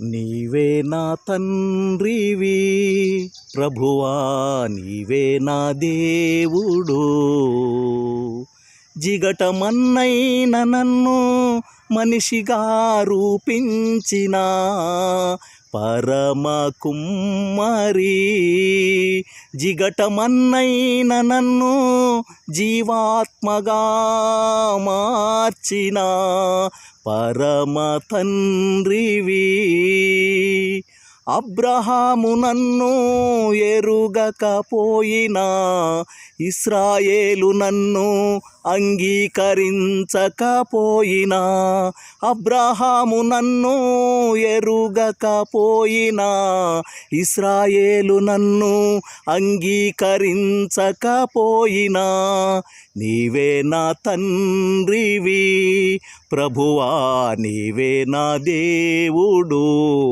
నీవే నా తండ్రివి ప్రభువా నీవే నా దేవుడు. జిగటమన్నైన నన్ను మనిషిగా రూపించినా పరమ కుమ్మరి జిగటమన్నైన నన్ను జీవాత్మగా మార్చిన పరమ తండ్రివి అబ్రహాము నన్ను ఎరు ఎరుగకపోయినా ఇస్రాయేలు నన్ను అంగీకరించకపోయినా అబ్రహాము నన్ను ఎరుగకపోయినా ఇస్రాయేలు నన్ను అంగీకరించకపోయినా నీవే నా తండ్రివి ప్రభువా నీవే నా దేవుడు.